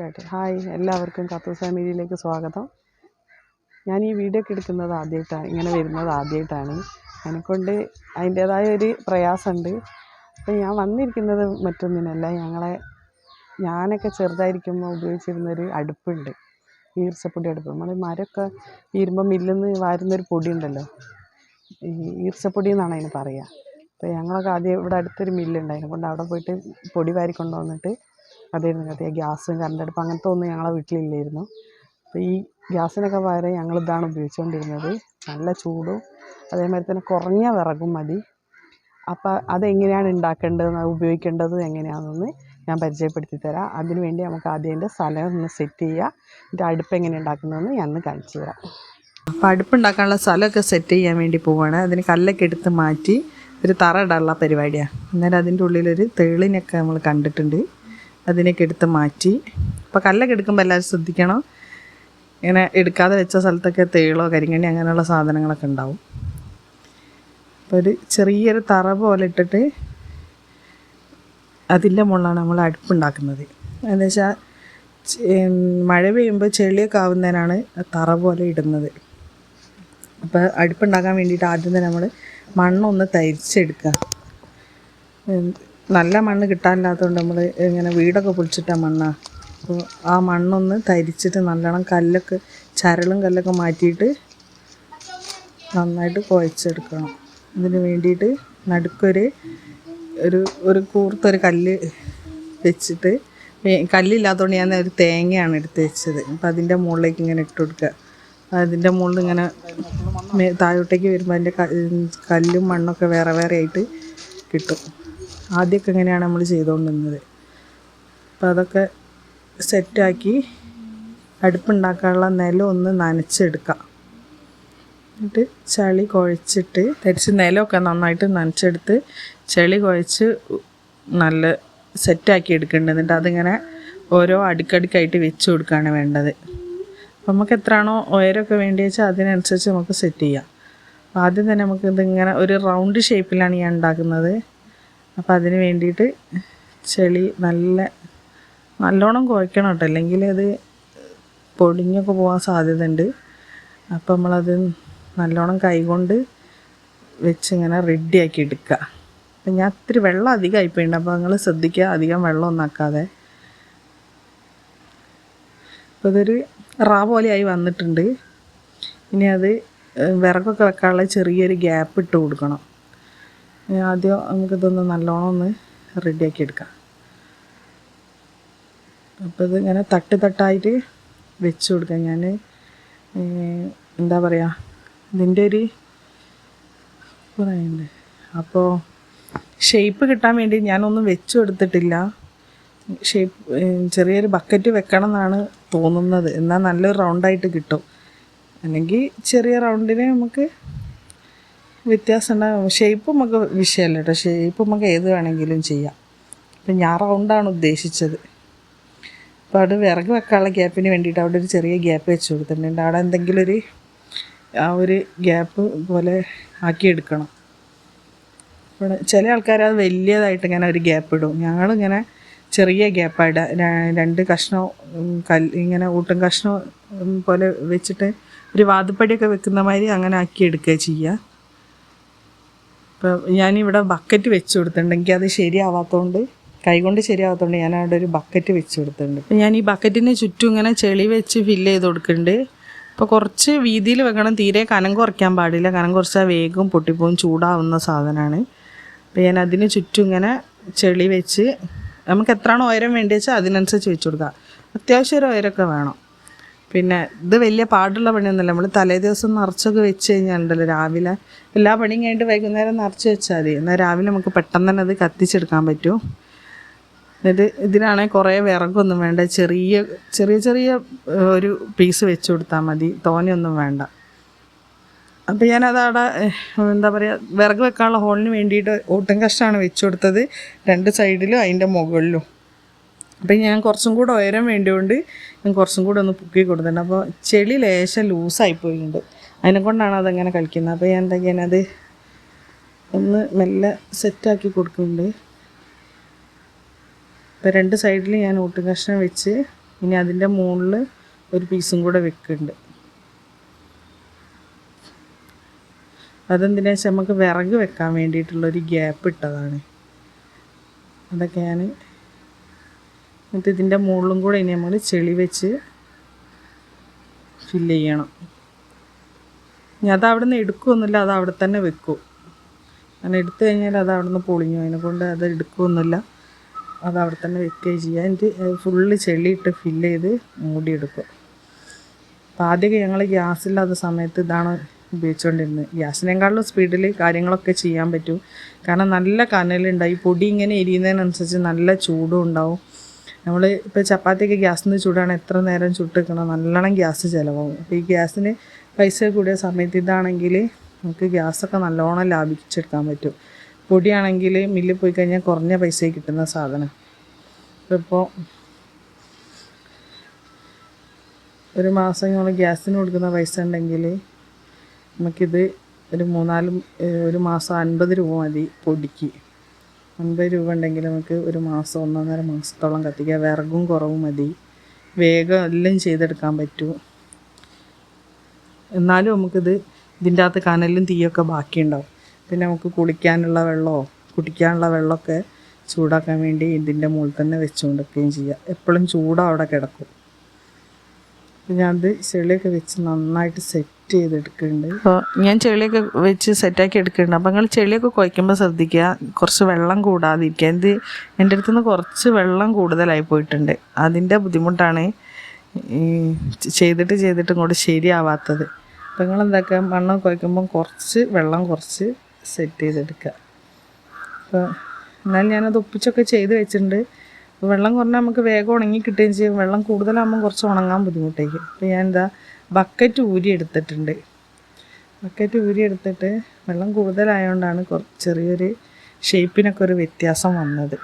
Start hi എല്ലാവർക്കും കത്തൂസ് മീഡിയയിലേക്ക് സ്വാഗതം. ഞാൻ ഈ വീഡിയോ ഒക്കെ എടുക്കുന്നത് ആദ്യമായിട്ടാണ് ഇങ്ങനെ വരുന്നത് ആദ്യമായിട്ടാണ്. അതിനെക്കൊണ്ട് അതിന്റേതായ ഒരു പ്രയാസമുണ്ട്. അപ്പം ഞാൻ വന്നിരിക്കുന്നത് മറ്റൊന്നിനല്ല ഞങ്ങളെ ഞാനൊക്കെ ചെറുതായിരിക്കുമ്പോൾ ഉപയോഗിച്ചിരുന്നൊരു അടുപ്പുണ്ട് ഈർച്ചപ്പൊടി അടുപ്പ്. നമ്മൾ മരമൊക്കെ ഈരുമ്പം മില്ലിൽ നിന്ന് വാരുന്നൊരു പൊടി ഉണ്ടല്ലോ ഈ ഈർച്ചപ്പൊടി എന്നാണ് അതിന് പറയുക. അപ്പോൾ ഞങ്ങളൊക്കെ ആദ്യം ഇവിടെ അടുത്തൊരു മില്ലുണ്ടായിരുന്നു കൊണ്ട് അവിടെ പോയിട്ട് പൊടി വാരി കൊണ്ടുവന്നിട്ട് അതായിരുന്നു ഗ്യാസും കറണ്ട് അടുപ്പ് അങ്ങനത്തെ ഒന്നും ഞങ്ങളെ വീട്ടിലില്ലായിരുന്നു. അപ്പോൾ ഈ ഗ്യാസിനൊക്കെ പകരം ഞങ്ങൾ ഇതാണ് ഉപയോഗിച്ചുകൊണ്ടിരുന്നത് നല്ല ചൂടും അതേമാതിരി തന്നെ കുറഞ്ഞ വിറകും മതി. അപ്പോൾ അതെങ്ങനെയാണ് ഉണ്ടാക്കേണ്ടത് ഉപയോഗിക്കേണ്ടത് എങ്ങനെയാണെന്ന് ഞാൻ പരിചയപ്പെടുത്തി തരാം അതിനുവേണ്ടി നമുക്ക് ആദ്യം എന്റെ സ്ഥലം ഒന്ന് സെറ്റ് ചെയ്യുക എന്റെ അടുപ്പ് എങ്ങനെ ഉണ്ടാക്കുന്നതെന്ന് ഞാൻ കാണിച്ചു തരാം. അപ്പോൾ അടുപ്പുണ്ടാക്കാനുള്ള സ്ഥലമൊക്കെ സെറ്റ് ചെയ്യാൻ വേണ്ടി പോവുകയാണ് അതിന് കല്ലൊക്കെ എടുത്ത് മാറ്റി ഒരു തറ ഇടാനുള്ള പരിപാടിയാണ്. അന്നേരം അതിന്റെ ഉള്ളിലൊരു തേളിനൊക്കെ നമ്മൾ കണ്ടിട്ടുണ്ട്. അതിനൊക്കെ എടുത്ത് മാറ്റി. അപ്പോൾ കല്ലൊക്കെ എടുക്കുമ്പോൾ എല്ലാവരും ശ്രദ്ധിക്കണം. ഇങ്ങനെ എടുക്കാതെ വെച്ച സ്ഥലത്തൊക്കെ തേളോ കരിങ്ങണ്ണി അങ്ങനെയുള്ള സാധനങ്ങളൊക്കെ ഉണ്ടാവും. അപ്പോൾ ഒരു ചെറിയൊരു തറ പോലെ ഇട്ടിട്ട് അതിന്റെ മുകളിലാണ് നമ്മൾ അടുപ്പുണ്ടാക്കുന്നത്. എന്താ വെച്ചാൽ മഴ പെയ്യുമ്പോൾ ചെളിയൊക്കെ ആവുന്നതിനാണ് തറ പോലെ ഇടുന്നത്. അപ്പോൾ അടുപ്പുണ്ടാക്കാൻ വേണ്ടിയിട്ട് ആദ്യം തന്നെ നമ്മൾ മണ്ണൊന്ന് തരിച്ചെടുക്കുക. നല്ല മണ്ണ് കിട്ടാനില്ലാത്തതുകൊണ്ട് നമ്മൾ ഇങ്ങനെ വീടൊക്കെ പൊളിച്ചിട്ട മണ്ണാണ് അപ്പോൾ ആ മണ്ണൊന്ന് തരിച്ചിട്ട് നല്ലോണം കല്ലൊക്കെ ചരളും കല്ലൊക്കെ മാറ്റിയിട്ട് നന്നായിട്ട് കുഴച്ചെടുക്കണം. ഇതിന് വേണ്ടിയിട്ട് നടുക്കൊരു ഒരു ഒരു കൂർത്തൊരു കല്ല് വെച്ചിട്ട് കല്ലില്ലാത്തതുകൊണ്ട് ഞാൻ ഒരു തേങ്ങയാണ് എടുത്ത് വെച്ചത്. അപ്പം അതിന്റെ മുകളിലേക്ക് ഇങ്ങനെ ഇട്ട് കൊടുക്കുക അതിന്റെ മുകളിൽ ഇങ്ങനെ താഴോട്ടേക്ക് വരുമ്പോൾ അതിന്റെ കല്ലും മണ്ണൊക്കെ വേറെ വേറെ ആയിട്ട് കിട്ടും. ആദ്യമൊക്കെ എങ്ങനെയാണ് നമ്മൾ ചെയ്തുകൊണ്ടിരുന്നത് അപ്പം അതൊക്കെ സെറ്റാക്കി അടുപ്പുണ്ടാക്കാനുള്ള നിലം ഒന്ന് നനച്ചെടുക്കാം. എന്നിട്ട് ചളി കുഴച്ചിട്ട് തരിച്ച് നിലമൊക്കെ നന്നായിട്ട് നനച്ചെടുത്ത് ചെളി കുഴച്ച് നല്ല സെറ്റാക്കി എടുക്കേണ്ടത്. എന്നിട്ട് അതിങ്ങനെ ഓരോ അടുക്കടുക്കായിട്ട് വെച്ച് കൊടുക്കുകയാണ് വേണ്ടത്. അപ്പം നമുക്ക് എത്രയാണോ ഉയരമൊക്കെ വേണ്ടി വെച്ചാൽ അതിനനുസരിച്ച് നമുക്ക് സെറ്റ് ചെയ്യാം. ആദ്യം തന്നെ നമുക്ക് ഇതിങ്ങനെ ഒരു റൗണ്ട് ഷേപ്പിലാണ് ഞാൻ ഉണ്ടാക്കുന്നത്. അപ്പോൾ അതിന് വേണ്ടിയിട്ട് ചെളി നല്ല നല്ലോണം കുഴക്കണം കേട്ടോ. അല്ലെങ്കിൽ അത് പൊടിഞ്ഞൊക്കെ പോകാൻ സാധ്യതയുണ്ട്. അപ്പോൾ നമ്മളത് നല്ലോണം കൈകൊണ്ട് വെച്ച് ഇങ്ങനെ റെഡിയാക്കി എടുക്കുക. അപ്പം ഞാൻ ഇത്തിരി വെള്ളം അധികം ആയിപ്പോയിട്ടുണ്ട് അപ്പോൾ നിങ്ങൾ ശ്രദ്ധിക്കുക അധികം വെള്ളം ആക്കാതെ. അപ്പോൾ ഇതൊരു റാ പോലെയായി വന്നിട്ടുണ്ട്. ഇനി അത് വിറകൊക്കെ വെക്കാനുള്ള ചെറിയൊരു ഗ്യാപ്പ് ഇട്ട് കൊടുക്കണം. ആദ്യം നമുക്കിതൊന്ന് നല്ലോണം ഒന്ന് റെഡിയാക്കി എടുക്കാം. അപ്പോൾ ഇത് ഇങ്ങനെ തട്ട് തട്ടായിട്ട് വെച്ച് കൊടുക്കാം. ഞാൻ എന്താ പറയുക ഇതിന്റെ ഒരു പറയുന്നത് അപ്പോൾ ഷേപ്പ് കിട്ടാൻ വേണ്ടി ഞാനൊന്നും വെച്ചു കൊടുത്തിട്ടില്ല. ഷേപ്പ് ചെറിയൊരു ബക്കറ്റ് വെക്കണം എന്നാണ് തോന്നുന്നത്. എന്നാൽ നല്ലൊരു റൗണ്ടായിട്ട് കിട്ടും. അല്ലെങ്കിൽ ചെറിയ റൗണ്ടിനെ നമുക്ക് വ്യത്യാസം ഉണ്ടാകും ഷേപ്പ് നമുക്ക് വിഷയമല്ല കേട്ടോ. ഷേപ്പ് നമുക്ക് ഏത് വേണമെങ്കിലും ചെയ്യാം. അപ്പം ഞാൻ റൗണ്ടാണ് ഉദ്ദേശിച്ചത്. അപ്പോൾ അവിടെ വിറക് വെക്കാനുള്ള ഗ്യാപ്പിന് വേണ്ടിയിട്ട് അവിടെ ഒരു ചെറിയ ഗ്യാപ്പ് വെച്ച് കൊടുത്തിട്ടുണ്ട്. അവിടെ എന്തെങ്കിലും ഒരു ആ ഒരു ഗ്യാപ്പ് പോലെ ആക്കി എടുക്കണം. ഇവിടെ ചില ആൾക്കാർ അത് വലിയതായിട്ട് ഇങ്ങനെ ഒരു ഗ്യാപ്പ് ഇടും. ഞങ്ങളിങ്ങനെ ചെറിയ ഗ്യാപ്പായിട്ട് രണ്ട് കഷ്ണം കല്ല് ഇങ്ങനെ ഊട്ടും കഷ്ണം പോലെ വെച്ചിട്ട് ഒരു വാതുപ്പടിയൊക്കെ വെക്കുന്ന മാതിരി അങ്ങനെ ആക്കി എടുക്കുക ചെയ്യുക. ഇപ്പം ഞാനിവിടെ ബക്കറ്റ് വെച്ച് കൊടുത്തിട്ടുണ്ടെങ്കിൽ അത് ശരിയാവാത്തതുകൊണ്ട് കൈകൊണ്ട് ശരിയാവാത്തതുകൊണ്ട് ഞാൻ അവിടെ ഒരു ബക്കറ്റ് വെച്ച് കൊടുത്തിട്ടുണ്ട്. അപ്പം ഞാൻ ഈ ബക്കറ്റിന് ചുറ്റും ഇങ്ങനെ ചെളി വെച്ച് ഫില്ല് ചെയ്ത് കൊടുക്കുന്നുണ്ട്. അപ്പോൾ കുറച്ച് വീതിയിൽ വെക്കണം തീരെ കനം കുറയ്ക്കാൻ പാടില്ല. കനം കുറച്ചാൽ വേഗം പൊട്ടിപ്പോകും ചൂടാവുന്ന സാധനമാണ്. അപ്പോൾ ഞാൻ അതിന് ചുറ്റും ഇങ്ങനെ ചെളി വെച്ച് നമുക്ക് എത്രയാണോ ഉയരം വേണ്ടി വെച്ചാൽ അതിനനുസരിച്ച് വെച്ച് കൊടുക്കുക അത്യാവശ്യം ഒരു ഉയരമൊക്കെ വേണം. പിന്നെ ഇത് വലിയ പാടുള്ള പണിയൊന്നുമില്ല. നമ്മൾ തലേ ദിവസം നിറച്ചൊക്കെ വെച്ച് കഴിഞ്ഞാലുണ്ടല്ലോ രാവിലെ. എല്ലാ പണിയും കഴിഞ്ഞിട്ട് വൈകുന്നേരം നിറച്ച് വെച്ചാൽ മതി. എന്നാൽ രാവിലെ നമുക്ക് പെട്ടെന്ന് തന്നെ അത് കത്തിച്ചെടുക്കാൻ പറ്റും. എന്നിട്ട് ഇതിനാണെങ്കിൽ കുറേ വിറകൊന്നും വേണ്ട. ചെറിയ ചെറിയ ചെറിയ ഒരു പീസ് വെച്ച് കൊടുത്താൽ മതി. തോനെയൊന്നും വേണ്ട. അപ്പം ഞാനത് അവിടെ എന്താ പറയുക വിറക് വെക്കാനുള്ള ഹോളിന് വേണ്ടിയിട്ട് ഓട്ടം കഷ്ടമാണ് വെച്ച് കൊടുത്തത്. രണ്ട് സൈഡിലും അതിന്റെ മുകളിലും. അപ്പം ഞാൻ കുറച്ചും കൂടെ ഉയരം വേണ്ടിയോണ്ട് ഞാൻ കുറച്ചും കൂടെ ഒന്ന് പൊക്കി കൊടുത്തിട്ടുണ്ട്. അപ്പോൾ ചെളി ലേശം ലൂസായി പോയിട്ടുണ്ട്. അതിനെ കൊണ്ടാണ് അതങ്ങനെ കളിക്കുന്നത്. അപ്പോൾ ഞാൻ എന്താ ഞാനത് ഒന്ന് മെല്ലെ സെറ്റാക്കി കൊടുക്കുന്നുണ്ട്. ഇപ്പോൾ രണ്ട് സൈഡിൽ ഞാൻ ഊട്ടും കഷ്ണം വെച്ച് ഇനി അതിന്റെ മുകളിൽ ഒരു പീസും കൂടെ വെക്കുന്നുണ്ട്. അതെന്തിനാ വെച്ചാൽ നമുക്ക് വിറക് വെക്കാൻ വേണ്ടിയിട്ടുള്ളൊരു ഗ്യാപ്പ് ഇട്ടതാണ്. അതൊക്കെ ഞാൻ എന്നിട്ട് ഇതിന്റെ മുകളിലും കൂടെ ഇനി നമ്മൾ ചെളി വെച്ച് ഫില്ല് ചെയ്യണം. ഇനി അത് അവിടെ നിന്ന് എടുക്കുമൊന്നുമില്ല അത് അവിടെ തന്നെ വെക്കും. അങ്ങനെ എടുത്തു കഴിഞ്ഞാൽ അത് അവിടെ നിന്ന് പൊളിഞ്ഞു. അതിനെ കൊണ്ട് അത് എടുക്കുമൊന്നുമില്ല അത് അവിടെ തന്നെ വെക്കുകയും ചെയ്യുക എന്നിട്ട് ഫുള്ള് ചെളിയിട്ട് ഫില്ല് ചെയ്ത് മൂടിയെടുക്കും അപ്പോൾ ആദ്യമൊക്കെ ഞങ്ങൾ ഗ്യാസില്ലാത്ത സമയത്ത് ഇതാണ് ഉപയോഗിച്ചുകൊണ്ടിരുന്നത് ഗ്യാസിനേക്കാളും സ്പീഡിൽ കാര്യങ്ങളൊക്കെ ചെയ്യാൻ പറ്റും. കാരണം നല്ല കനലുണ്ടായി പൊടി ഇങ്ങനെ എരിയുന്നതിനനുസരിച്ച് നല്ല ചൂടും ഉണ്ടാവും. നമ്മൾ ഇപ്പോൾ ചപ്പാത്തിയൊക്കെ ഗ്യാസിൽ നിന്ന് ചൂടാണ് എത്ര നേരം ചുട്ടെടുക്കണം? നല്ലോണം ഗ്യാസ് ചിലവാകും. അപ്പോൾ ഈ ഗ്യാസിന് പൈസ കൂടിയ സമയത്ത് ഇതാണെങ്കിൽ നമുക്ക് ഗ്യാസൊക്കെ നല്ലോണം ലാഭിച്ചെടുക്കാൻ പറ്റും. പൊടിയാണെങ്കിൽ മില്ലിൽ പോയി കഴിഞ്ഞാൽ കുറഞ്ഞ പൈസയിൽ കിട്ടുന്ന സാധനം. ഇപ്പോൾ ഒരു മാസം നമ്മൾ ഗ്യാസിന് കൊടുക്കുന്ന പൈസ ഉണ്ടെങ്കിൽ നമുക്കിത് ഒരു മൂന്നാൽ ഒരു മാസം അൻപത് രൂപ മതി പൊടിക്ക്. അൻപത് രൂപ ഉണ്ടെങ്കിൽ നമുക്ക് ഒരു മാസം ഒന്നൊന്നര മാസത്തോളം കത്തിക്കാം. വിറകും കുറവും മതി. വേഗം എല്ലാം ചെയ്തെടുക്കാൻ പറ്റും. എന്നാലും നമുക്കിത് ഇതിന്റെ അകത്ത് കനലും തീയൊക്കെ ബാക്കിയുണ്ടാവും. പിന്നെ നമുക്ക് കുളിക്കാനുള്ള വെള്ളമോ കുടിക്കാനുള്ള വെള്ളമൊക്കെ ചൂടാക്കാൻ വേണ്ടി ഇതിന്റെ മുകളിൽ തന്നെ വെച്ചുകൊണ്ടിരിക്കുകയും ചെയ്യാം. എപ്പോഴും ചൂട് അവിടെ കിടക്കും. ഞാൻ ചെളിയൊക്കെ വെച്ച് നന്നായിട്ട് സെറ്റ് ചെയ്തെടുക്കുന്നുണ്ട് അപ്പോൾ ഞാൻ ചെളിയൊക്കെ വെച്ച് സെറ്റാക്കി എടുക്കുന്നുണ്ട് അപ്പോൾ നിങ്ങൾ ചെളിയൊക്കെ കുഴയ്ക്കുമ്പോൾ ശ്രദ്ധിക്കുക കുറച്ച് വെള്ളം കൂടാതിരിക്കുക എന്ത് എന്റെ അടുത്ത് നിന്ന് കുറച്ച് വെള്ളം കൂടുതലായി പോയിട്ടുണ്ട്. അതിന്റെ ബുദ്ധിമുട്ടാണ് ഈ ചെയ്തിട്ട് ചെയ്തിട്ട് ഇങ്ങോട്ട് ശരിയാവാത്തത്. അപ്പോൾ നിങ്ങൾ എന്താക്കുക മണ്ണ് കുഴയ്ക്കുമ്പം കുറച്ച് വെള്ളം കുറച്ച് സെറ്റ് ചെയ്തെടുക്കുക അപ്പോൾ എന്നാൽ ഞാനത് ഒപ്പിച്ചൊക്കെ ചെയ്ത് വെച്ചിട്ടുണ്ട്. വെള്ളം കുറഞ്ഞാൽ നമുക്ക് വേഗം ഉണങ്ങി കിട്ടുകയും ചെയ്യും. വെള്ളം കൂടുതലാകുമ്പോൾ കുറച്ച് ഉണങ്ങാൻ ബുദ്ധിമുട്ടായിരിക്കും. അപ്പോൾ ഞാൻ എന്താ ബക്കറ്റ് ഊരി എടുത്തിട്ടുണ്ട്. ബക്കറ്റ് ഊരി എടുത്തിട്ട് വെള്ളം കൂടുതലായതുകൊണ്ടാണ് കുറച്ച് ചെറിയൊരു ഷേപ്പിനൊക്കെ ഒരു വ്യത്യാസം വന്നത്.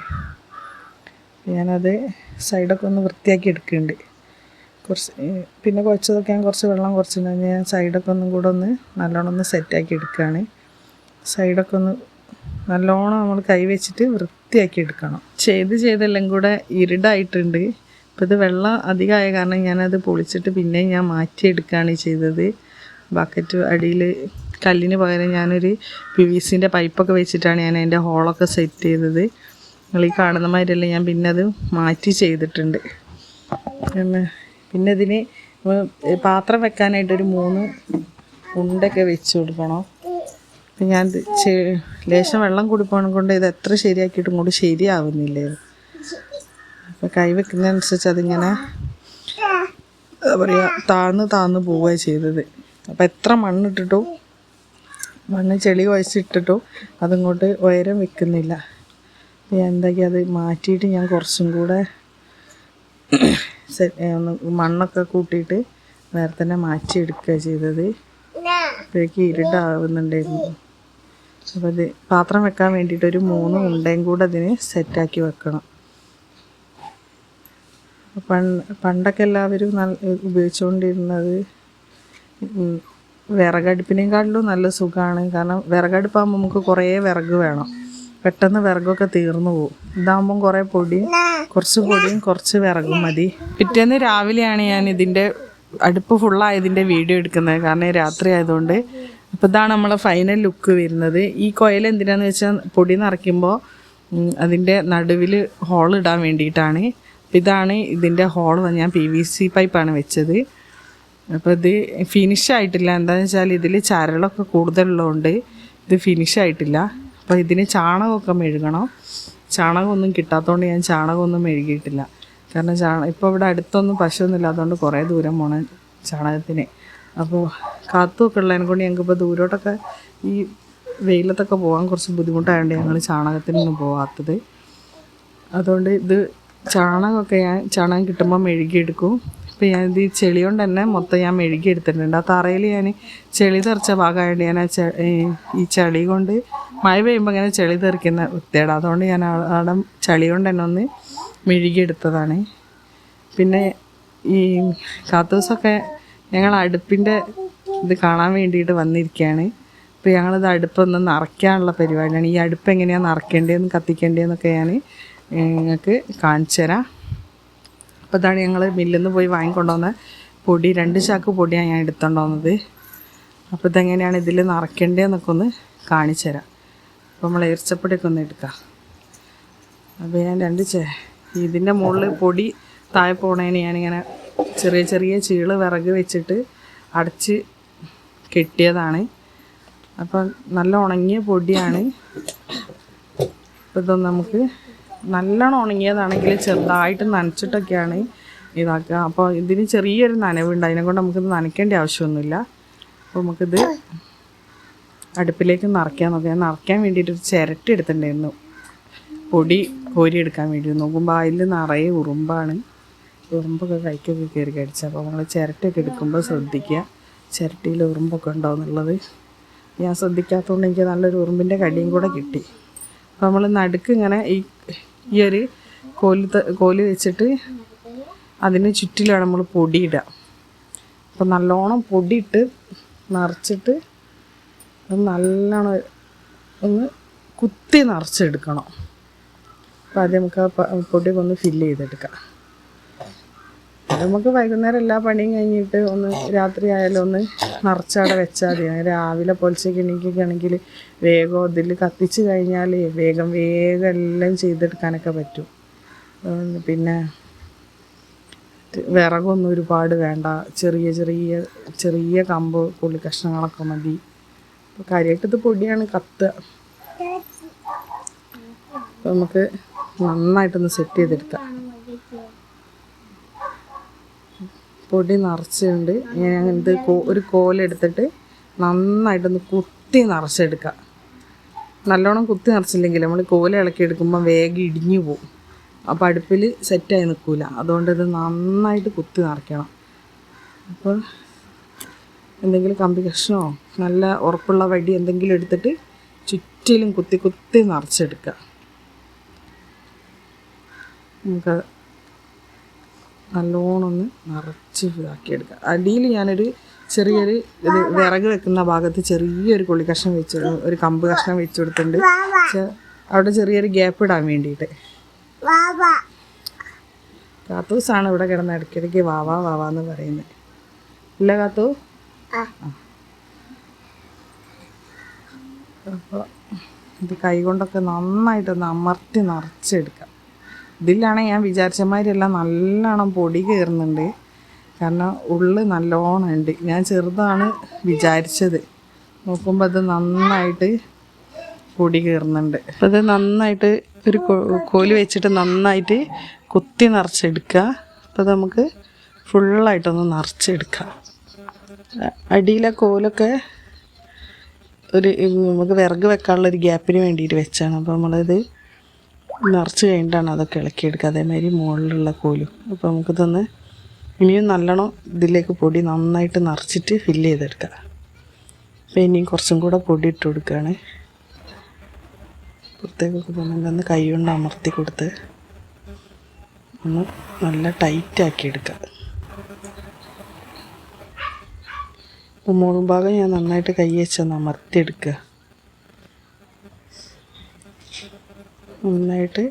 ഞാനത് സൈഡൊക്കെ ഒന്ന് വൃത്തിയാക്കി എടുക്കുന്നുണ്ട്. കുറച്ച് പിന്നെ കുഴച്ചതൊക്കെ ഞാൻ കുറച്ച് വെള്ളം കുറച്ചിട്ടുണ്ടെങ്കിൽ ഞാൻ സൈഡൊക്കെ ഒന്നും കൂടെ ഒന്ന് നല്ലോണം ഒന്ന് സെറ്റാക്കി എടുക്കുകയാണ്. സൈഡൊക്കെ ഒന്ന് നല്ലോണം നമ്മൾ കൈ വെച്ചിട്ട് വൃത്തിയാക്കി എടുക്കണം. ചെയ്ത് ചെയ്തെല്ലാം കൂടെ ഇരുടായിട്ടുണ്ട്. അപ്പോൾ ഇത് വെള്ളം അധികമായ കാരണം ഞാനത് പൊളിച്ചിട്ട് പിന്നെ ഞാൻ മാറ്റിയെടുക്കുകയാണ് ചെയ്തത്. ബക്കറ്റ് അടിയിൽ കല്ലിന് പകരം ഞാനൊരു പി വി സിന്റെ പൈപ്പൊക്കെ വെച്ചിട്ടാണ് ഞാൻ അതിന്റെ ഹോളൊക്കെ സെറ്റ് ചെയ്തത്. നിങ്ങൾ ഈ കാണുന്ന മാതിരിയല്ല ഞാൻ പിന്നെ അത് മാറ്റി ചെയ്തിട്ടുണ്ട്. പിന്നെ ഇതിന് പാത്രം വെക്കാനായിട്ടൊരു മൂന്ന് ഉണ്ടൊക്കെ വെച്ച് കൊടുക്കണം. അപ്പം ഞാൻ ലേശം വെള്ളം കുടിപ്പോണം കൊണ്ട് ഇത് എത്ര ശരിയാക്കിയിട്ടും കൂടി ശരിയാവുന്നില്ലേ അപ്പം കൈ വെക്കുന്നതനുസരിച്ച് അതിങ്ങനെ എന്താ പറയുക താഴ്ന്ന് താഴ്ന്ന് പോവുകയാണ് ചെയ്തത്. അപ്പം എത്ര മണ്ണിട്ടിട്ടും? മണ്ണ് ചെളി കുഴച്ചിട്ടിട്ടും അതിങ്ങോട്ട് ഉയരം വെക്കുന്നില്ല. എന്തൊക്കെ അത് മാറ്റിയിട്ട് ഞാൻ കുറച്ചും കൂടെ മണ്ണൊക്കെ കൂട്ടിയിട്ട് നേരെ തന്നെ മാറ്റിയെടുക്കുക ചെയ്തത്. അപ്പോഴേക്ക് ഇരുടാവുന്നുണ്ടായിരുന്നു അപ്പോൾ ഇത് പാത്രം വെക്കാൻ വേണ്ടിയിട്ട് ഒരു മൂന്ന് ഉണ്ടയും കൂടെ അതിന് സെറ്റാക്കി വെക്കണം. പണ്ടൊക്കെ എല്ലാവരും നല്ല ഉപയോഗിച്ചുകൊണ്ടിരുന്നത് വിറകടുപ്പിനെക്കാട്ടിലും നല്ല സുഖമാണ്. കാരണം വിറകടുപ്പാകുമ്പോൾ നമുക്ക് കുറേ വിറക് വേണം. പെട്ടെന്ന് വിറകൊക്കെ തീർന്നു പോകും. ഇതാകുമ്പം കുറേ പൊടിയും കുറച്ച് പൊടിയും കുറച്ച് വിറകും മതി. പിറ്റേന്ന് രാവിലെയാണ് ഞാൻ ഇതിന്റെ അടുപ്പ് ഫുള്ളായതിന്റെ വീഡിയോ എടുക്കുന്നത്. കാരണം രാത്രി ആയതുകൊണ്ട് അപ്പോൾ ഇതാണ് നമ്മളെ ഫൈനൽ ലുക്ക് വരുന്നത്. ഈ കോയിൽ എന്തിനാന്ന് വെച്ചാൽ പൊടി നിറയ്ക്കുമ്പോൾ അതിന്റെ നടുവിൽ ഹോൾ ഇടാൻ വേണ്ടിയിട്ടാണ്. ഇതാണ് ഇതിന്റെ ഹോൾ ഞാൻ പി വി സി പൈപ്പാണ് വെച്ചത്. അപ്പോൾ ഇത് ഫിനിഷ് ആയിട്ടില്ല. എന്താണെന്ന് വെച്ചാൽ ഇതിൽ ചരളൊക്കെ കൂടുതലുള്ളതുകൊണ്ട് ഇത് ഫിനിഷ് ആയിട്ടില്ല. അപ്പോൾ ഇതിന് ചാണകമൊക്കെ മെഴുകണം. ചാണകമൊന്നും കിട്ടാത്തതുകൊണ്ട് ഞാൻ ചാണകമൊന്നും മെഴുകിയിട്ടില്ല. കാരണം ചാണ ഇപ്പോൾ ഇവിടെ അടുത്തൊന്നും പശുവൊന്നും ഇല്ലാത്തതുകൊണ്ട് കുറേ ദൂരം പോകണം ചാണകത്തിന്. അപ്പോൾ കാത്തുമൊക്കെ ഉള്ളതിനെ കൊണ്ട് ഞങ്ങൾക്ക് ഇപ്പോൾ ദൂരോട്ടൊക്കെ ഈ വെയിലത്തൊക്കെ പോകാൻ കുറച്ച് ബുദ്ധിമുട്ടായതുകൊണ്ട് ഞങ്ങൾ ചാണകത്തിനൊന്നും പോകാത്തത് അതുകൊണ്ട് ഇത് ചാണകമൊക്കെ ഞാൻ ചാണകം കിട്ടുമ്പോൾ മെഴുകിയെടുക്കും. ഇപ്പം ഞാൻ ഇത് ഈ ചെളി കൊണ്ട് തന്നെ മൊത്തം ഞാൻ മെഴുകി എടുത്തിട്ടുണ്ട് ആ തറയിൽ ഞാൻ ചെളി തെറിച്ച ഭാഗമായിട്ട് ഞാൻ ആ ഈ- ചെളി കൊണ്ട് മഴ പെയ്യുമ്പോൾ ഇങ്ങനെ ചെളി തെറിക്കുന്ന വൃത്തിയാണ് അതുകൊണ്ട് ഞാൻ അവിടെ ചളി കൊണ്ട് തന്നെ ഒന്ന് മെഴുകിയെടുത്തതാണ്. പിന്നെ ഈ കാത്തൂസൊക്കെ ഞങ്ങൾ അടുപ്പിന്റെ ഇത് കാണാൻ വേണ്ടിയിട്ട് വന്നിരിക്കുകയാണ്. അപ്പോൾ ഞങ്ങളിത് അടുപ്പൊന്ന് നിറയ്ക്കാനുള്ള പരിപാടിയാണ്. ഈ അടുപ്പ് എങ്ങനെയാണ് നിറയ്ക്കേണ്ടതെന്ന് കത്തിക്കേണ്ടതെന്നൊക്കെ ഞാൻ നിങ്ങൾക്ക് കാണിച്ചു തരാം. അപ്പോൾ ഇതാണ് ഞങ്ങൾ മില്ലിൽ നിന്ന് പോയി വാങ്ങിക്കൊണ്ടുവന്ന പൊടി. രണ്ട് ചാക്ക് പൊടിയാണ് ഞാൻ എടുത്തുകൊണ്ടുവന്നത് വന്നത് അപ്പോൾ ഇതെങ്ങനെയാണ് ഇതിൽ നിറയ്ക്കേണ്ടതെന്നൊക്കെ ഒന്ന് കാണിച്ചു തരാം. അപ്പോൾ നമ്മൾ എരിച്ചപ്പൊടിയൊക്കെ ഒന്ന് എടുക്കാം. അപ്പോൾ ഞാൻ രണ്ട് ചേ ഇതിന്റെ മുകളിൽ പൊടി താഴെ പോണേന് ഞാനിങ്ങനെ ചെറിയ ചെറിയ ചീൾ വിറക് വെച്ചിട്ട് അടച്ച് കെട്ടിയതാണ്. അപ്പം നല്ല ഉണങ്ങിയ പൊടിയാണ്. അപ്പോൾ ഇതൊന്ന് നമുക്ക് നല്ലോണം ഉണങ്ങിയതാണെങ്കിൽ ചെറുതായിട്ട് നനച്ചിട്ടൊക്കെയാണ് ഇതാക്കുക. അപ്പോൾ ഇതിന് ചെറിയൊരു നനവുണ്ട്. അതിനെ കൊണ്ട് നമുക്കിത് നനയ്ക്കേണ്ട ആവശ്യമൊന്നുമില്ല. അപ്പോൾ നമുക്കിത് അടുപ്പിലേക്ക് നിറയ്ക്കാൻ നോക്കാം. നിറയ്ക്കാൻ വേണ്ടിയിട്ട് ഒരു ചിരട്ടി എടുത്തിട്ടുണ്ടായിരുന്നു. പൊടി കോരി എടുക്കാൻ വേണ്ടി. നോക്കുമ്പോൾ അതിൽ നിറയെ ഉറുമ്പാണ്. ഉറുമ്പൊക്കെ കൈക്കൊക്കെ കയറി കടിച്ചു. അപ്പോൾ നമ്മൾ ചിരട്ടയൊക്കെ എടുക്കുമ്പോൾ ശ്രദ്ധിക്കുക. ചിരട്ടിയിൽ ഉറുമ്പൊക്കെ ഉണ്ടോ എന്നുള്ളത്. ഞാൻ ശ്രദ്ധിക്കാത്തതുകൊണ്ട് എനിക്ക് നല്ലൊരു ഉറുമ്പിന്റെ കടിയും കൂടെ കിട്ടി. അപ്പോൾ നമ്മൾ നടുക്ക് ഇങ്ങനെ ഈ ഈ ഒരു കോലി കോലി വെച്ചിട്ട് അതിന് ചുറ്റിലാണ് നമ്മൾ പൊടിയിടുക അപ്പോൾ നല്ലോണം പൊടിയിട്ട് നിറച്ചിട്ട് അത് നല്ലോണം ഒന്ന് കുത്തി നിറച്ചെടുക്കണം. അപ്പോൾ ആദ്യം നമുക്ക് ആ പൊടിയൊക്കെ ഒന്ന് ഫില്ല് ചെയ്തെടുക്കാം. നമുക്ക് വൈകുന്നേരം എല്ലാ പണിയും കഴിഞ്ഞിട്ട് ഒന്ന് രാത്രി ആയാലും ഒന്ന് നിറച്ചവിടെ വെച്ചാൽ മതി. രാവിലെ പൊലിച്ചൊക്കെ എണീക്കുകയാണെങ്കിൽ വേഗം ഇതിൽ കത്തിച്ച് കഴിഞ്ഞാൽ വേഗം വേഗം എല്ലാം ചെയ്തെടുക്കാനൊക്കെ പറ്റും. പിന്നെ വിറകൊന്നും ഒരുപാട് വേണ്ട. ചെറിയ ചെറിയ ചെറിയ കമ്പ് പുള്ളി കഷ്ണങ്ങളൊക്കെ മതി. അപ്പോൾ ഇത് പൊടിയാണ് കത്ത് നമുക്ക് നന്നായിട്ടൊന്ന് സെറ്റ് ചെയ്തെടുക്കാം. പൊടി നിറച്ചുകൊണ്ട് ഞാൻ ഇത് ഒരു കോലെടുത്തിട്ട് നന്നായിട്ടൊന്ന് കുത്തി നിറച്ചെടുക്കുക. നല്ലോണം കുത്തി നിറച്ചില്ലെങ്കിൽ നമ്മൾ കോല ഇളക്കി എടുക്കുമ്പോൾ വേഗം ഇടിഞ്ഞു പോകും അപ്പോൾ അടുപ്പിൽ സെറ്റായി നിൽക്കില്ല അതുകൊണ്ട് ഇത് നന്നായിട്ട് കുത്തി നിറയ്ക്കണം. അപ്പോൾ എന്തെങ്കിലും കമ്പി കഷ്ണമോ നല്ല ഉറപ്പുള്ള വടി എന്തെങ്കിലും എടുത്തിട്ട് ചുറ്റിലും കുത്തി കുത്തി നിറച്ചെടുക്കുക. നമുക്ക് നല്ലോണം ഒന്ന് നിറച്ച് ഇതാക്കിയെടുക്കുക. അടിയിൽ ഞാനൊരു ചെറിയൊരു ഇത് വിറക് വെക്കുന്ന ഭാഗത്ത് ചെറിയൊരു കൊള്ളി കഷ്ണം വെച്ച് ഒരു കമ്പ് കഷ്ണം വെച്ച് കൊടുത്തിട്ടുണ്ട്. അവിടെ ചെറിയൊരു ഗ്യാപ്പ് ഇടാൻ വേണ്ടിയിട്ട്. കാത്തൂസാണ് ഇവിടെ കിടന്ന് ഇടയ്ക്കിടയ്ക്ക് വാവാ എന്ന് പറയുന്നത്. ഇല്ല കാത്തു? അപ്പോൾ ഇത് കൈ കൊണ്ടൊക്കെ നന്നായിട്ടൊന്ന് അമർത്തി നിറച്ചെടുക്കാം ഇതിലാണെങ്കിൽ ഞാൻ വിചാരിച്ചമാരെല്ലാം നല്ലോണം പൊടി കയറുന്നുണ്ട്. കാരണം ഉള്ളു നല്ലോണം ഉണ്ട്. ഞാൻ ചെറുതാണ് വിചാരിച്ചത്. നോക്കുമ്പോൾ അത് നന്നായിട്ട് പൊടി കയറുന്നുണ്ട്. അപ്പോൾ അത് നന്നായിട്ട് ഒരു കോലി വെച്ചിട്ട് നന്നായിട്ട് കുത്തി നിറച്ചെടുക്കുക. അപ്പോൾ നമുക്ക് ഫുള്ളായിട്ടൊന്ന് നിറച്ചെടുക്കാം അടിയിലെ കോലൊക്കെ ഒരു നമുക്ക് വിറക് വെക്കാനുള്ള ഒരു ഗ്യാപ്പിന് വേണ്ടിയിട്ട് വെച്ചാണ്. അപ്പോൾ നമ്മളിത് നിറച്ച് കഴിഞ്ഞിട്ടാണ് അതൊക്കെ ഇളക്കിയെടുക്കുക അതേമാതിരി മുകളിലുള്ള കോലും. അപ്പോൾ നമുക്കിതൊന്ന് ഇനിയും നല്ലോണം ഇതിലേക്ക് പൊടി നന്നായിട്ട് നിറച്ചിട്ട് ഫില്ല് ചെയ്തെടുക്കുക. അപ്പോൾ ഇനിയും കുറച്ചും കൂടെ പൊടി ഇട്ട് കൊടുക്കുകയാണ്. പുറത്തേക്കൊക്കെ പോകുന്നുണ്ട് ഒന്ന് കൈ കൊണ്ട് അമർത്തി കൊടുത്ത് ഒന്ന് നല്ല ടൈറ്റ് ആക്കി എടുക്കുക. മുകൾ ഭാഗം ഞാൻ നന്നായിട്ട് കൈ വെച്ചൊന്ന് അമർത്തി എടുക്കുക നന്നായിട്ട്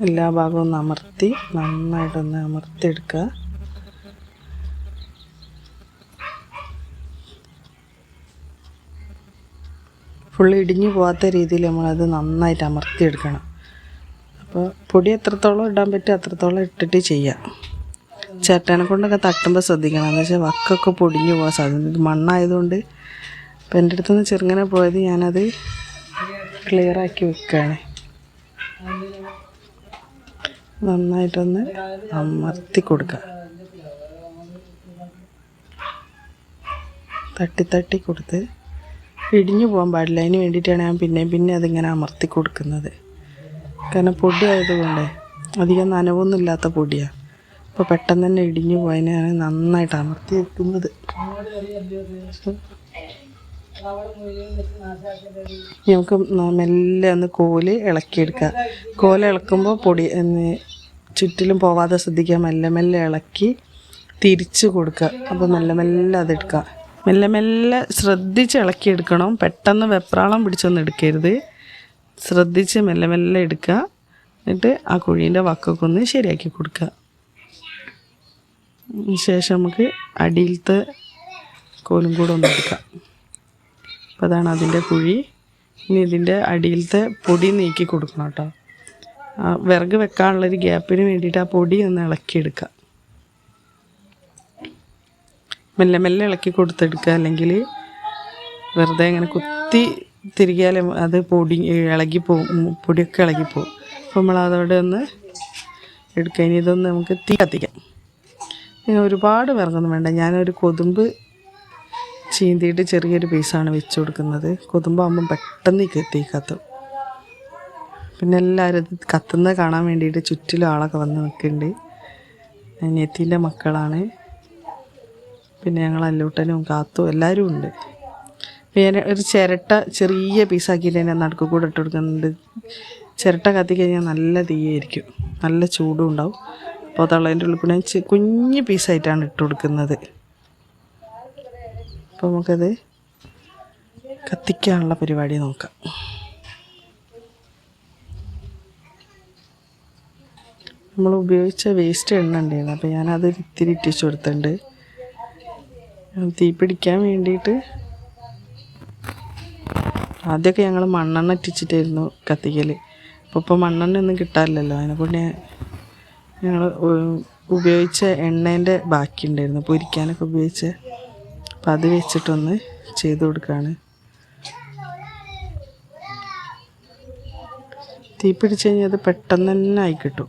എല്ലാ ഭാഗവും ഒന്ന് അമർത്തി നന്നായിട്ടൊന്ന് അമർത്തിയെടുക്കുക. ഫുള്ള് ഇടിഞ്ഞു പോകാത്ത രീതിയിൽ നമ്മളത് നന്നായിട്ട് അമർത്തിയെടുക്കണം. അപ്പോൾ പൊടി എത്രത്തോളം ഇടാൻ പറ്റും അത്രത്തോളം ഇട്ടിട്ട് ചെയ്യാം. ചേട്ടനെ കൊണ്ടൊക്കെ തട്ടുമ്പോൾ ശ്രദ്ധിക്കണം. എന്ന് വെച്ചാൽ വക്കൊക്കെ പൊടിഞ്ഞു പോകാൻ സാധ്യത. മണ്ണായതുകൊണ്ട് ഇപ്പം എന്റെ അടുത്തുനിന്ന് ചെറുങ്ങനെ പോയത് ഞാനത് ക്ലിയർ ആക്കി വെക്കുകയാണ് നന്നായിട്ടൊന്ന് അമർത്തി കൊടുക്കുക തട്ടി തട്ടി കൊടുത്ത് ഇടിഞ്ഞു പോകാൻ പാടില്ല. അതിന് വേണ്ടിയിട്ടാണ് ഞാൻ പിന്നെയും പിന്നെ അതിങ്ങനെ അമർത്തി കൊടുക്കുന്നത്. കാരണം പൊടി ആയതുകൊണ്ട് അധികം നനവൊന്നും ഇല്ലാത്ത പൊടിയാണ് അപ്പോൾ പെട്ടെന്ന് തന്നെ ഇടിഞ്ഞു പോയതിനാണ് നന്നായിട്ട് അമർത്തി വെക്കുന്നത്. നമുക്ക് മെല്ലെ ഒന്ന് കോൽ ഇളക്കിയെടുക്കുക കോൽ ഇളക്കുമ്പോൾ പൊടി ചുറ്റിലും പോവാതെ ശ്രദ്ധിക്കുക. മെല്ലെ മെല്ലെ ഇളക്കി തിരിച്ച് കൊടുക്കുക അപ്പോൾ മെല്ലെ മെല്ലെ അതെടുക്കുക മെല്ലെ മെല്ലെ ശ്രദ്ധിച്ച് ഇളക്കിയെടുക്കണം. പെട്ടെന്ന് വെപ്രാളം പിടിച്ചൊന്നും എടുക്കരുത്. ശ്രദ്ധിച്ച് മെല്ലെ മെല്ലെ എടുക്കുക എന്നിട്ട് ആ കുഴീന്റെ വക്കൊക്കെ ഒന്ന് ശരിയാക്കി കൊടുക്കുക ശേഷം നമുക്ക് അടിയിലത്തെ കോലും കൂടെ ഒന്ന് എടുക്കാം. അപ്പോൾ അതാണ് അതിന്റെ കുഴി. ഇനി ഇതിന്റെ അടിയിലത്തെ പൊടി നീക്കി കൊടുക്കണം കേട്ടോ. വിറക് വെക്കാനുള്ളൊരു ഗ്യാപ്പിന് വേണ്ടിയിട്ട് ആ പൊടി ഒന്ന് ഇളക്കിയെടുക്കുക മെല്ലെ മെല്ലെ ഇളക്കി കൊടുത്തെടുക്കുക അല്ലെങ്കിൽ വെറുതെ ഇങ്ങനെ കുത്തി തിരികിയാൽ അത് പൊടി ഇളകിപ്പോവും പൊടിയൊക്കെ ഇളകിപ്പോവും അപ്പോൾ നമ്മൾ അതോടെ ഒന്ന് എടുക്കുക ഇനി ഇതൊന്ന് നമുക്ക് തീ കത്തിക്കാം. ഒരുപാട് വിറകൊന്നും വേണ്ട. ഞാനൊരു കൊതുമ്പ് ചീന്തിയിട്ട് ചെറിയൊരു പീസാണ് വെച്ച് കൊടുക്കുന്നത് കൊതുമ്പാകുമ്പം പെട്ടെന്ന് കത്തി കത്തും. പിന്നെ എല്ലാവരും കത്തുന്നത് കാണാൻ വേണ്ടിയിട്ട് ചുറ്റിലും ആളൊക്കെ വന്ന് നിൽക്കുന്നുണ്ട്. അനിയത്തിന്റെ മക്കളാണ്. പിന്നെ ഞങ്ങൾ അല്ലൂട്ടനും കാത്തും എല്ലാവരും ഉണ്ട്. പിന്നെ ഒരു ചിരട്ട ചെറിയ പീസാക്കിയിട്ട് ഞാൻ നടുക്ക് കൂടെ ഇട്ട് കൊടുക്കുന്നുണ്ട്. ചിരട്ട കത്തി കഴിഞ്ഞാൽ നല്ല തീയായിരിക്കും. നല്ല ചൂടും ഉണ്ടാവും. അപ്പോൾ തള്ളതിന്റെ ഉള്ളിൽ ചെ- കുഞ്ഞ് പീസായിട്ടാണ് ഇട്ട് കൊടുക്കുന്നത്. അപ്പോൾ നമുക്കത് കത്തിക്കാനുള്ള പരിപാടി നോക്കാം. നമ്മൾ ഉപയോഗിച്ച വേസ്റ്റ് എണ്ണ ഉണ്ടായിരുന്നു. അപ്പോൾ ഞാനത് ഇത്തിരി ഇട്ടിച്ചു കൊടുത്തിട്ടുണ്ട്. തീ പിടിക്കാൻ വേണ്ടിയിട്ട് ആദ്യമൊക്കെ ഞങ്ങൾ മണ്ണെണ്ണ ഇട്ടിച്ചിട്ടായിരുന്നു കത്തിക്കൽ അപ്പോൾ ഇപ്പോൾ മണ്ണെണ്ണ ഒന്നും കിട്ടാറില്ലല്ലോ. അതിനെക്കൊണ്ട് ഞങ്ങൾ ഉപയോഗിച്ച എണ്ണേന്റെ ബാക്കി ഉണ്ടായിരുന്നു പൊരിക്കാനൊക്കെ ഉപയോഗിച്ച അപ്പം അത് വെച്ചിട്ടൊന്ന് ചെയ്ത് കൊടുക്കുകയാണ് തീ പിടിച്ച് കഴിഞ്ഞാൽ അത് പെട്ടെന്ന് തന്നെ ആയി കിട്ടും.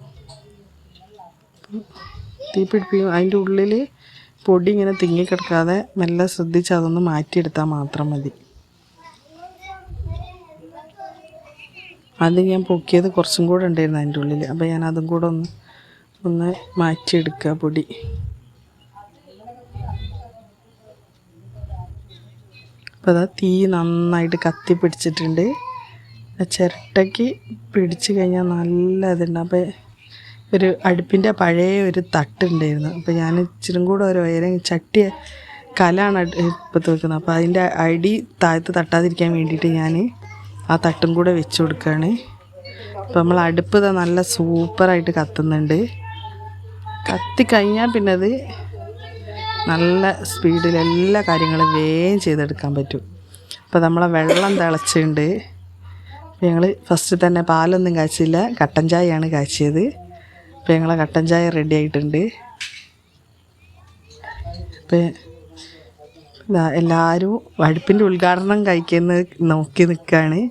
തീ പിടിപ്പിക്കും അതിന്റെ ഉള്ളിൽ പൊടി ഇങ്ങനെ തിങ്ങിക്കിടക്കാതെ മെല്ലെ ശ്രദ്ധിച്ച് അതൊന്ന് മാറ്റിയെടുത്താൽ മാത്രം മതി. അത് ഞാൻ പൊക്കിയത് കുറച്ചും കൂടെ ഉണ്ടായിരുന്നു അതിന്റെ ഉള്ളിൽ അപ്പോൾ ഞാൻ അതും കൂടെ ഒന്ന് ഒന്ന് മാറ്റിയെടുക്കുക പൊടി. അപ്പോൾ അതാ തീ നന്നായിട്ട് കത്തി പിടിച്ചിട്ടുണ്ട്. ചിരട്ടയ്ക്ക് പിടിച്ച് കഴിഞ്ഞാൽ നല്ല ഇതുണ്ട്. അപ്പോൾ ഒരു അടുപ്പിന്റെ പഴയ ഒരു തട്ടുണ്ടായിരുന്നു അപ്പോൾ ഞാൻ ഇച്ചിരി കൂടെ ഒരു ഉയരം ചട്ടിയ കലാണ് അടുപ്പത്ത് വെക്കുന്നത് അപ്പോൾ അതിന്റെ അടി താഴത്ത് തട്ടാതിരിക്കാൻ വേണ്ടിയിട്ട് ഞാൻ ആ തട്ടും കൂടെ വെച്ച് കൊടുക്കുകയാണ്. അപ്പോൾ നമ്മൾ അടുപ്പ് നല്ല സൂപ്പറായിട്ട് കത്തുന്നുണ്ട്. കത്തി കഴിഞ്ഞാൽ പിന്നെ അത് നല്ല സ്പീഡിൽ എല്ലാ കാര്യങ്ങളും വേഗം ചെയ്തെടുക്കാൻ പറ്റും. അപ്പോൾ നമ്മളെ വെള്ളം തിളച്ചിട്ടുണ്ട്. ഞങ്ങൾ ഫസ്റ്റ് തന്നെ പാലൊന്നും കാച്ചില്ല. കട്ടൻ ചായയാണ് കാച്ചിയത്. അപ്പോൾ ഞങ്ങളെ കട്ടൻ ചായ റെഡി ആയിട്ടുണ്ട്. അപ്പോൾ ഇതാ എല്ലാവരും അടുപ്പിന്റെ ഉദ്ഘാടനം കഴിക്കുന്ന നോക്കി നിൽക്കുകയാണ്.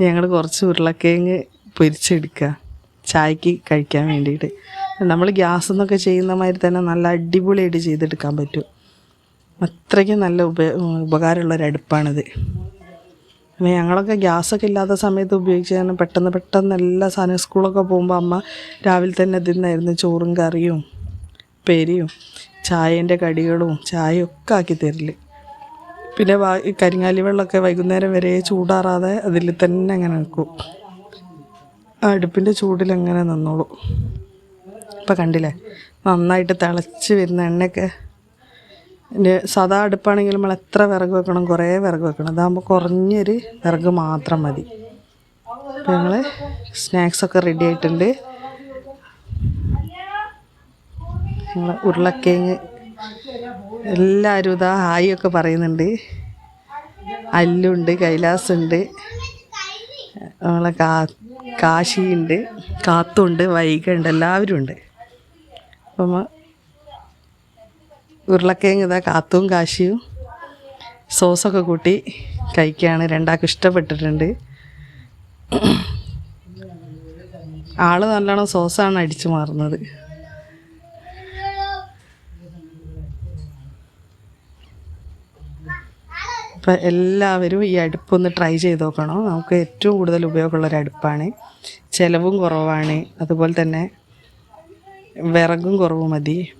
ഞങ്ങൾ കുറച്ച് ഉരുളക്കിഴങ്ങ് പൊരിച്ചെടുക്കുക. ചായക്ക് കഴിക്കാൻ വേണ്ടിയിട്ട്. നമ്മൾ ഗ്യാസ് എന്നൊക്കെ ചെയ്യുന്ന മാതിരി തന്നെ നല്ല അടിപൊളിയായിട്ട് ചെയ്തെടുക്കാൻ പറ്റും. അത്രയ്ക്ക് നല്ല ഉപ ഉപകാരമുള്ള ഒരു അടുപ്പാണിത് പിന്നെ ഞങ്ങളൊക്കെ ഗ്യാസൊക്കെ ഇല്ലാത്ത സമയത്ത് ഉപയോഗിച്ച് ഉപയോഗിച്ചാൽ പെട്ടെന്ന് പെട്ടെന്ന് എല്ലാ സാധനവും സ്കൂളൊക്കെ പോകുമ്പോൾ അമ്മ രാവിലെ തന്നെ തിന്നായിരുന്നു ചോറും കറിയും പെരിയും ചായേന്റെ കടികളും ചായയും ഒക്കെ ആക്കി തരൽ. പിന്നെ വാ കരിങ്ങാലി വെള്ളമൊക്കെ വൈകുന്നേരം വരെ ചൂടാറാതെ അതിൽ തന്നെ അങ്ങനെ നിൽക്കും അടുപ്പിന്റെ ചൂടിൽ അങ്ങനെ നിന്നോളൂ. ഇപ്പം കണ്ടില്ലേ? നന്നായിട്ട് തിളച്ച് വരുന്ന എണ്ണയൊക്കെ. സാധാ അടുപ്പാണെങ്കിൽ നമ്മൾ എത്ര വിറക് വെക്കണം കുറേ വിറക് വെക്കണം. അതാകുമ്പോൾ കുറഞ്ഞൊരു വിറക് മാത്രം മതി. അപ്പോൾ ഞങ്ങൾ സ്നാക്സൊക്കെ റെഡി ആയിട്ടുണ്ട്. ഞങ്ങൾ ഉരുളക്കിഴങ്ങ് എല്ലാവരും ഇതാ ഹായൊക്കെ പറയുന്നുണ്ട്. അല്ലുണ്ട് കൈലാസുണ്ട് നമ്മളെ കാ കാശിയുണ്ട് കാത്തുണ്ട് വൈകുണ്ട് എല്ലാവരും ഉണ്ട്. അപ്പം ഉരുളക്കിഴങ്ങ് ഇതാ കാത്തും കാശിയും സോസൊക്കെ കൂട്ടി കഴിക്കുകയാണ്. രണ്ടാൾക്കും ഇഷ്ടപ്പെട്ടിട്ടുണ്ട്. ആൾ നല്ലോണം സോസാണ് അടിച്ചു മാറുന്നത്. അപ്പം എല്ലാവരും ഈ അടുപ്പൊന്ന് ട്രൈ ചെയ്ത് നോക്കണം. നമുക്ക് ഏറ്റവും കൂടുതൽ ഉപയോഗമുള്ള ഒരു അടുപ്പാണ്. ചിലവും കുറവാണ്. അതുപോലെ തന്നെ വിറകും കുറവ് മതി.